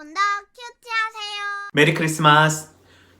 여러분도 큐티하세요. 메리 크리스마스!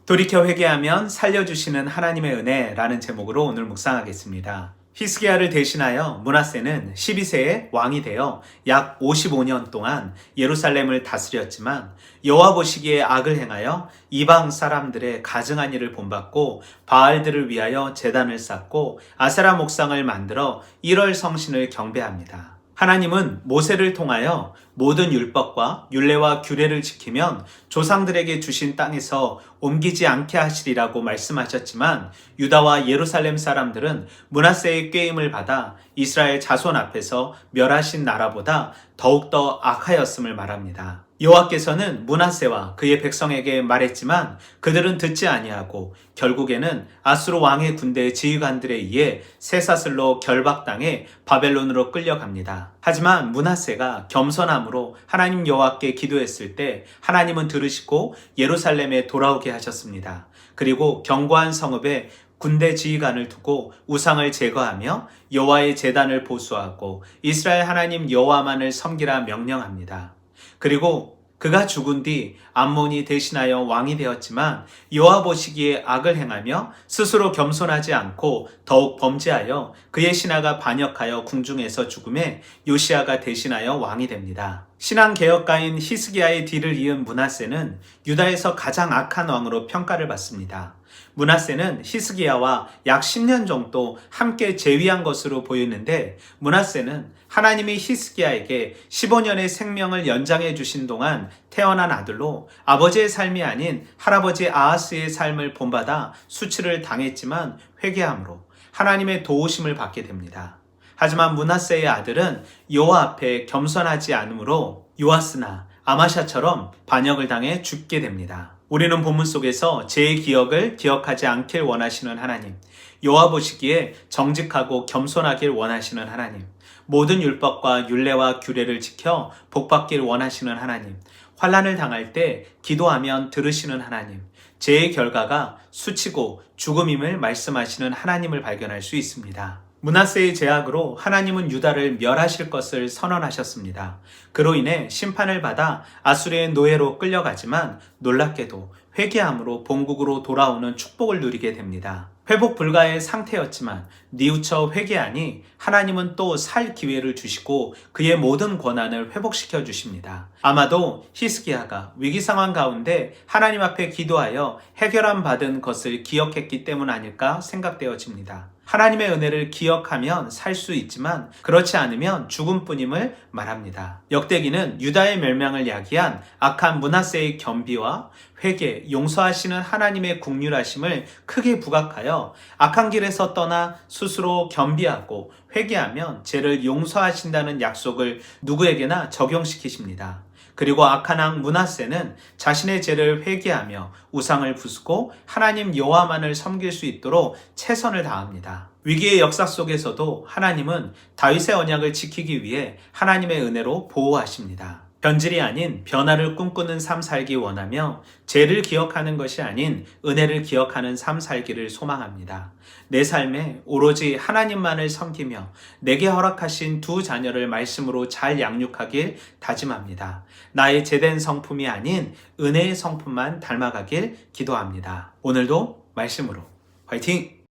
돌이켜 회개하면 살려주시는 하나님의 은혜라는 제목으로 오늘 묵상하겠습니다. 히스기야를 대신하여 문하세는 12세의 왕이 되어 약 55년 동안 예루살렘을 다스렸지만 여호와 보시기에 악을 행하여 이방 사람들의 가증한 일을 본받고 바알들을 위하여 제단을 쌓고 아세라 목상을 만들어 1월 성신을 경배합니다. 하나님은 모세를 통하여 모든 율법과 율례와 규례를 지키면 조상들에게 주신 땅에서 옮기지 않게 하시리라고 말씀하셨지만 유다와 예루살렘 사람들은 문하세의 꾀임을 받아 이스라엘 자손 앞에서 멸하신 나라보다 더욱더 악하였음을 말합니다. 여호와께서는 문하세와 그의 백성에게 말했지만 그들은 듣지 아니하고 결국에는 아수르 왕의 군대 지휘관들에 의해 쇠사슬로 결박당해 바벨론으로 끌려갑니다. 하지만 문하세가 겸손함으로 하나님 여호와께 기도했을 때 하나님은 들으시고 예루살렘에 돌아오게 하셨습니다. 그리고 견고한 성읍에 군대 지휘관을 두고 우상을 제거하며 여호와의 제단을 보수하고 이스라엘 하나님 여호와만을 섬기라 명령합니다. 그리고 그가 죽은 뒤 암몬이 대신하여 왕이 되었지만 여호와 보시기에 악을 행하며 스스로 겸손하지 않고 더욱 범죄하여 그의 신하가 반역하여 궁중에서 죽음에 요시아가 대신하여 왕이 됩니다. 신앙 개혁가인 히스기야의 뒤를 이은 문하세는 유다에서 가장 악한 왕으로 평가를 받습니다. 문하세는 히스기야와 약 10년 정도 함께 재위한 것으로 보이는데 문하세는 하나님이 히스기야에게 15년의 생명을 연장해 주신 동안 태어난 아들로 아버지의 삶이 아닌 할아버지 아하스의 삶을 본받아 수치를 당했지만 회개함으로 하나님의 도우심을 받게 됩니다. 하지만 문하세의 아들은 여호와 앞에 겸손하지 않으므로 요아스나 아마샤처럼 반역을 당해 죽게 됩니다. 우리는 본문 속에서 제 기억을 기억하지 않길 원하시는 하나님, 여호와 보시기에 정직하고 겸손하길 원하시는 하나님, 모든 율법과 율례와 규례를 지켜 복받길 원하시는 하나님, 환란을 당할 때 기도하면 들으시는 하나님, 죄의 결과가 수치고 죽음임을 말씀하시는 하나님을 발견할 수 있습니다. 문하세의 제약으로 하나님은 유다를 멸하실 것을 선언하셨습니다. 그로 인해 심판을 받아 아수르의 노예로 끌려가지만 놀랍게도 회개함으로 본국으로 돌아오는 축복을 누리게 됩니다. 회복 불가의 상태였지만 뉘우쳐 회개하니 하나님은 또 살 기회를 주시고 그의 모든 권한을 회복시켜 주십니다. 아마도 히스기야가 위기 상황 가운데 하나님 앞에 기도하여 해결함 받은 것을 기억했기 때문 아닐까 생각되어집니다. 하나님의 은혜를 기억하면 살 수 있지만 그렇지 않으면 죽음뿐임을 말합니다. 역대기는 유다의 멸망을 야기한 악한 문하세의 겸비와 회개, 용서하시는 하나님의 국률하심을 크게 부각하여 악한 길에서 떠나 스스로 겸비하고 회개하면 죄를 용서하신다는 약속을 누구에게나 적용시키십니다. 그리고 악한 왕 문하세는 자신의 죄를 회개하며 우상을 부수고 하나님 여호와만을 섬길 수 있도록 최선을 다합니다. 위기의 역사 속에서도 하나님은 다윗의 언약을 지키기 위해 하나님의 은혜로 보호하십니다. 변질이 아닌 변화를 꿈꾸는 삶 살기 원하며 죄를 기억하는 것이 아닌 은혜를 기억하는 삶 살기를 소망합니다. 내 삶에 오로지 하나님만을 섬기며 내게 허락하신 두 자녀를 말씀으로 잘 양육하길 다짐합니다. 나의 제된 성품이 아닌 은혜의 성품만 닮아가길 기도합니다. 오늘도 말씀으로 화이팅!